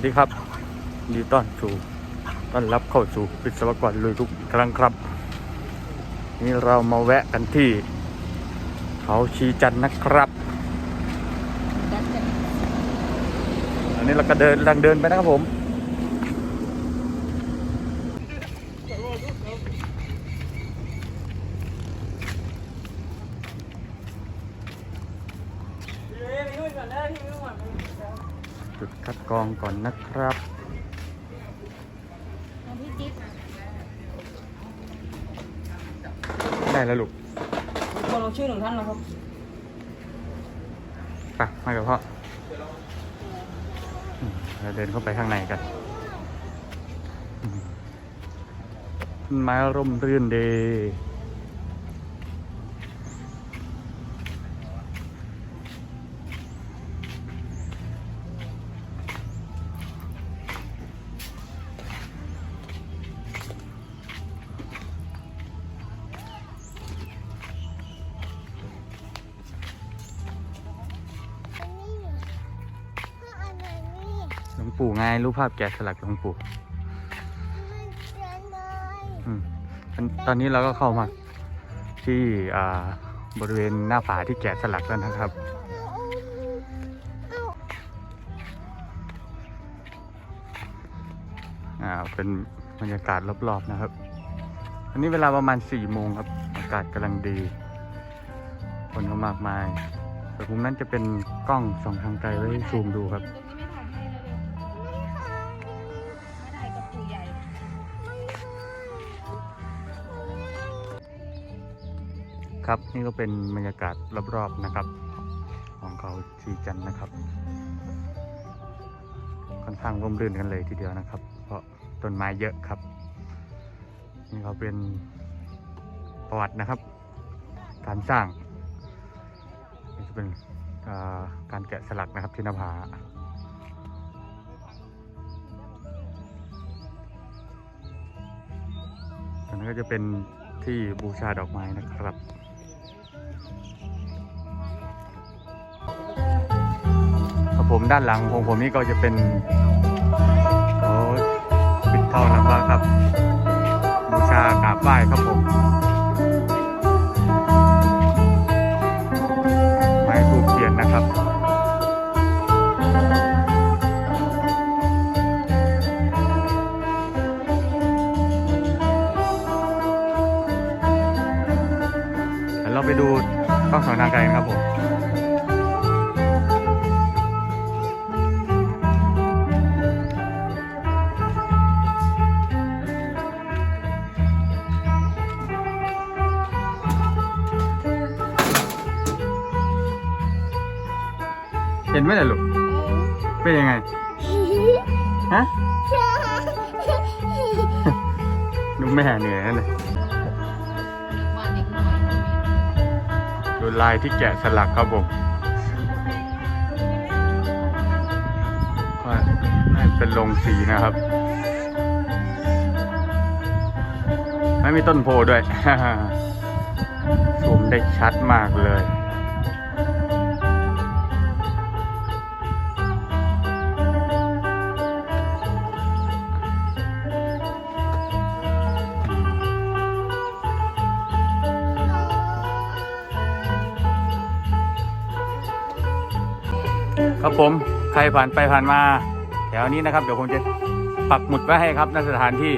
วัสดีครับยินดีต้อนสู่ต้อนรับเข้าสู่วิศวกรลุยทุกครั้งครับ นี่เรามาแวะกันที่ เขาชีจันทร์นะครับ อันนี้เราก็เดินลังเดินไปนะครับผม จุดคัดกรองก่อนนะครับได้แล้วลูกมาลงชื่อหนึ่งท่านนะครับไปมากับพ่ออืมเราเดินเข้าไปข้างในกันอืมต้นไม้ร่มรื่นดี งปู่ไงรูปภาพแกะสลักหลวงปู่อืมตอนนี้เราก็เข้ามาที่บริเวณหน้าผาที่แกะสลักแล้วนะครับอ่าเป็นบรรยากาศรอบๆนะครับ อันนี้เวลาประมาณสี่โมงครับ อากาศกำลังดี คนก็มากมาย แต่มุมนั้นจะเป็นกล้องส่องทางไกลไว้ซูมดูครับ ครับ นี่ก็เป็นบรรยากาศรอบๆนะครับ ของเขาชีจันนะครับ ค่อนข้างร่มรื่นกันเลยทีเดียวนะครับ เพราะต้นไม้เยอะครับ นี่เขาเป็นประวัตินะครับ การสร้างนี่จะเป็นาการแกะสลักนะครับที่นาผาตรงนั้นก็จะเป็นที่บูชาดอกไม้นะครับ ผมด้านหลังของผมนี่ก็จะเป็นโอ้ปิดทองนะครับครับบูชากราบไหว้ครับผมไม้ถูกเทียนนะครับเดี๋ยวเราไปดูกล้องสองทางไกลกันครับผม เห็นไหมล่ะลูก เป็นยังไง ฮะดูแม่เหนื่อยนั่นเลยดูลายที่แกะสลักครับผมว่าน่าจะเป็นลงสีนะครับไม่มีต้นโพด้วยซูมได้ชัดมากเลย ครับผมใครผ่านไปผ่านมาแถวนี้นะครับ เดี๋ยวผมจะปักหมุดไว้ให้ครับณสถานที่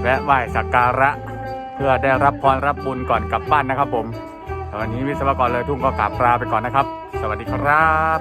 แวะไหว้สักการะ เพื่อได้รับพรรับบุญก่อนกลับบ้านนะครับ ผมวันนี้วิศวกรเลยทุ่งก็กราบลาไปก่อนนะครับ สวัสดีครับ